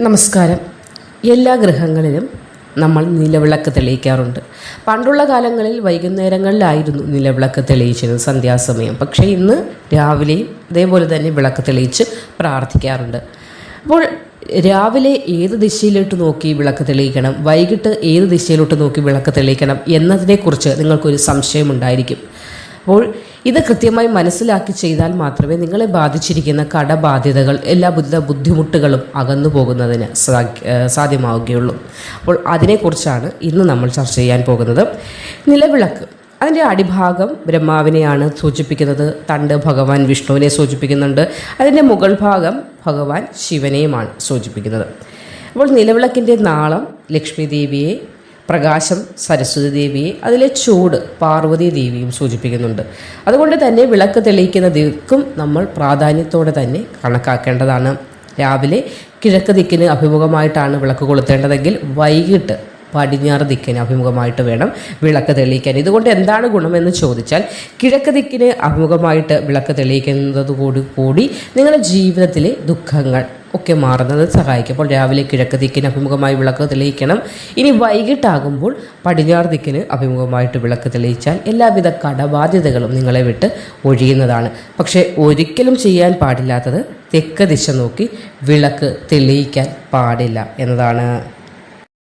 നമസ്കാരം. എല്ലാ ഗ്രഹങ്ങളിലും നമ്മൾ നിലവിളക്ക് തെളിയിക്കാറുണ്ട്. പണ്ടുള്ള കാലങ്ങളിൽ വൈകുന്നേരങ്ങളിലായിരുന്നു നിലവിളക്ക് തെളിയിച്ചിരുന്നത് സന്ധ്യാസമയം. പക്ഷേ ഇന്ന് രാവിലെയും അതേപോലെ തന്നെ വിളക്ക് തെളിയിച്ച് പ്രാർത്ഥിക്കാറുണ്ട്. അപ്പോൾ രാവിലെ ഏത് ദിശയിലോട്ട് നോക്കി വിളക്ക് തെളിയിക്കണം? വൈകിട്ട് ഏത് ദിശയിലോട്ട് നോക്കി വിളക്ക് തെളിയിക്കണം എന്നതിനെക്കുറിച്ച് നിങ്ങൾക്കൊരു സംശയമുണ്ടായിരിക്കും. അപ്പോൾ ഇത് കൃത്യമായി മനസ്സിലാക്കി ചെയ്താൽ മാത്രമേ നിങ്ങളെ ബാധിച്ചിരിക്കുന്ന കടബാധ്യതകൾ എല്ലാവിധ ബുദ്ധിമുട്ടുകളും അകന്നു പോകുന്നതിന് സാധ്യമാവുകയുള്ളൂ. അപ്പോൾ അതിനെക്കുറിച്ചാണ് ഇന്ന് നമ്മൾ ചർച്ച ചെയ്യാൻ പോകുന്നത്. നിലവിളക്ക്. അതിന്റെ അടിഭാഗം ബ്രഹ്മാവിനെയാണ് സൂചിപ്പിക്കുന്നത് തണ്ട് ഭഗവാൻ വിഷ്ണുവിനെ സൂചിപ്പിക്കുന്നുണ്ട്. അതിന്റെ മുകൾ ഭാഗം ഭഗവാൻ ശിവനെയുമാണ് സൂചിപ്പിക്കുന്നത്. അപ്പോൾ നിലവിളക്കിന്റെ നാളം ലക്ഷ്മി ദേവിയെ പ്രകാശം സരസ്വതി ദേവിയെ അതിലെ ചൂട് പാർവതി ദേവിയും സൂചിപ്പിക്കുന്നുണ്ട്. അതുകൊണ്ട് തന്നെ വിളക്ക് തെളിയിക്കുന്ന ദിക്കും നമ്മൾ പ്രാധാന്യത്തോടെ തന്നെ കണക്കാക്കേണ്ടതാണ്. രാവിലെ കിഴക്ക് ദിക്കിന് അഭിമുഖമായിട്ടാണ് വിളക്ക് കൊളുത്തേണ്ടതെങ്കിൽ വൈകിട്ട് പടിഞ്ഞാറ് ദിക്കിന് അഭിമുഖമായിട്ട് വേണം വിളക്ക് തെളിയിക്കാൻ. ഇതുകൊണ്ട് എന്താണ് ഗുണമെന്ന് ചോദിച്ചാൽ കിഴക്ക് ദിക്കിന് അഭിമുഖമായിട്ട് വിളക്ക് തെളിയിക്കുന്നത് കൂടി കൂടി നിങ്ങളുടെ ജീവിതത്തിലെ ദുഃഖങ്ങൾ ഒക്കെ മാറുന്നത് സഹായിക്കും. അപ്പോൾ രാവിലെ കിഴക്ക് ദിക്കിന് അഭിമുഖമായി വിളക്ക് തെളിയിക്കണം. ഇനി വൈകിട്ടാകുമ്പോൾ പടിഞ്ഞാറ് ദിക്കിന് അഭിമുഖമായിട്ട് വിളക്ക് തെളിയിച്ചാൽ എല്ലാവിധ കടബാധ്യതകളും നിങ്ങളെ വിട്ട് ഒഴിയുന്നതാണ്. പക്ഷേ ഒരിക്കലും ചെയ്യാൻ പാടില്ലാത്തത് തെക്ക് ദിശ നോക്കി വിളക്ക് തെളിയിക്കാൻ പാടില്ല എന്നതാണ്.